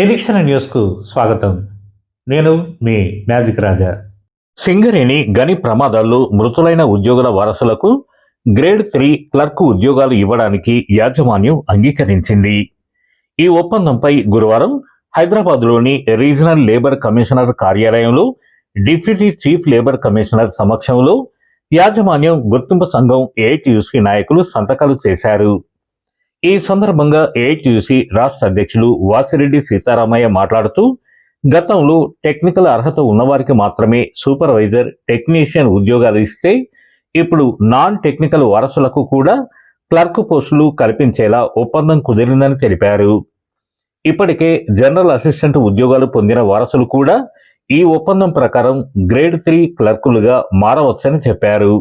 నిరీక్షణ న్యూస్కు స్వాగతం. నేను మీ మ్యాజిక్ రాజా. సింగరేణి గని ప్రమాదాల్లో మృతులైన ఉద్యోగుల వారసులకు గ్రేడ్ త్రీ క్లర్క్ ఉద్యోగాలు ఇవ్వడానికి యాజమాన్యం అంగీకరించింది. ఈ ఒప్పందంపై గురువారం హైదరాబాద్లోని రీజనల్ లేబర్ కమిషనర్ కార్యాలయంలో డిప్యూటీ చీఫ్ లేబర్ కమిషనర్ సమక్షంలో యాజమాన్యం గుర్తింపు సంఘం ఏఐటియుసి నాయకులు సంతకాలు చేశారు. ఈ సందర్భంగా ఏఐటియుసి రాష్ట్ర అధ్యక్షులు వాసిరెడ్డి సీతారామయ్య మాట్లాడుతూ గతంలో టెక్నికల్ అర్హత ఉన్నవారికి మాత్రమే సూపర్వైజర్ టెక్నీషియన్ ఉద్యోగాలు ఇస్తే ఇప్పుడు నాన్ టెక్నికల్ వారసులకు కూడా క్లర్క్ పోస్టులు కల్పించేలా ఒప్పందం కుదిరిందని తెలిపారు. ఇప్పటికే జనరల్ అసిస్టెంట్ ఉద్యోగాలు పొందిన వారసులు కూడా ఈ ఒప్పందం ప్రకారం గ్రేడ్ త్రీ క్లర్కులుగా మారవచ్చని చెప్పారు.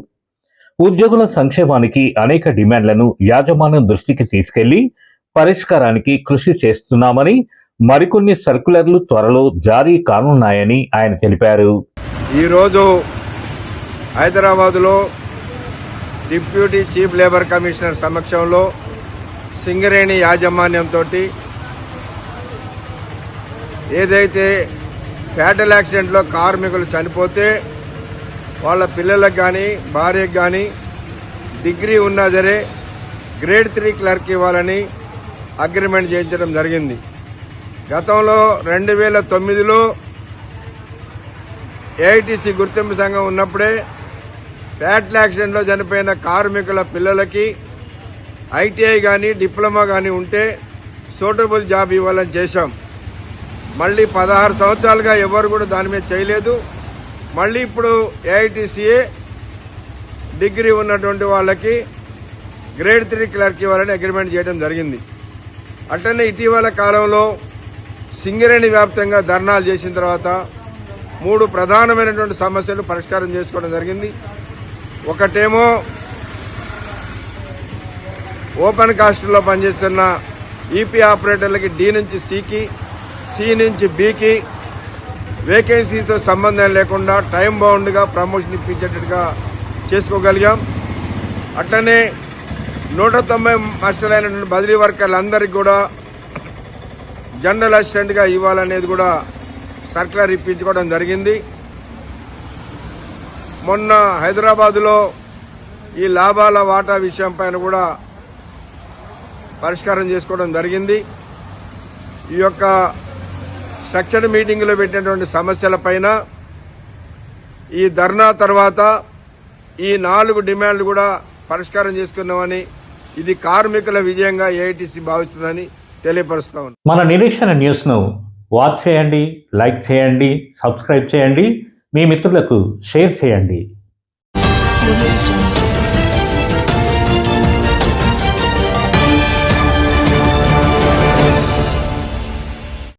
ఉద్యోగుల సంక్షేమానికి అనేక డిమాండ్లను యాజమాన్యం దృష్టికి తీసుకెళ్ళి పరిష్కారానికి కృషి చేస్తున్నామని మరికొన్ని సర్కులర్లు త్వరలో జారీ కానున్నాయని ఆయన తెలిపారు. ఈరోజు హైదరాబాదులో డిప్యూటీ చీఫ్ లేబర్ కమిషనర్ సమక్షంలో సింగరేణి యాజమాన్యంతో ఏదైతే ఫ్యాటల్ యాక్సిడెంట్లో కార్మికులు చనిపోతే వాళ్ళ పిల్లలకు కానీ భార్యకు కానీ డిగ్రీ ఉన్నా సరే గ్రేడ్ త్రీ క్లర్క్ ఇవ్వాలని అగ్రిమెంట్ చేయించడం జరిగింది. గతంలో రెండు వేల తొమ్మిదిలో ఏఐటీసీ గుర్తింపు సంఘం ఉన్నప్పుడే ఫ్యాట్ల యాక్సిడెంట్లో చనిపోయిన కార్మికుల పిల్లలకి ఐటీఐ కానీ డిప్లొమా కానీ ఉంటే సూటబుల్ జాబ్ ఇవ్వాలని చేశాం. మళ్ళీ పదహారు సంవత్సరాలుగా ఎవరు కూడా దాని మీద చేయలేదు. మళ్ళీ ఇప్పుడు ఏఐటీసీఏ డిగ్రీ ఉన్నటువంటి వాళ్ళకి గ్రేడ్ త్రీ క్లర్క్ ఇవ్వాలని అగ్రిమెంట్ చేయడం జరిగింది. అట్లనే ఇటీవల కాలంలో సింగరేణి వ్యాప్తంగా ధర్నాలు చేసిన తర్వాత మూడు ప్రధానమైనటువంటి సమస్యలు పరిష్కారం చేసుకోవడం జరిగింది. ఒకటేమో ఓపెన్ కాస్ట్లో పనిచేస్తున్న ఈపీ ఆపరేటర్లకి డి నుంచి సికి సి నుంచి బికి వేకెన్సీతో సంబంధం లేకుండా టైం బౌండ్గా ప్రమోషన్ ఇప్పించేటట్టుగా చేసుకోగలిగాం. అట్లనే నూట తొంభై మాస్టర్లైనటువంటి అయినటువంటి బదిలీ వర్కర్లందరికీ కూడా జనరల్ అసిస్టెంట్గా ఇవ్వాలనేది కూడా సర్క్యులర్ ఇప్పించుకోవడం జరిగింది. మొన్న హైదరాబాదులో ఈ లాభాల వాటా విషయం పైన కూడా పరిష్కారం చేసుకోవడం జరిగింది. ఈ యొక్క సెక్షన్ మీటింగ్లో పెట్టినటువంటి సమస్యలపైన ఈ ధర్నా తర్వాత ఈ నాలుగు డిమాండ్లు కూడా పరిష్కారం చేసుకున్నామని ఇది కార్మికుల విజయంగా ఏఐటీసీ భావిస్తుందని తెలియపరుస్తా మన నిరీక్షణ న్యూస్ను వాచ్ చేయండి లైక్ చేయండి సబ్స్క్రైబ్ చేయండి. మీ మిత్రులకు షేర్ చేయండి. Thank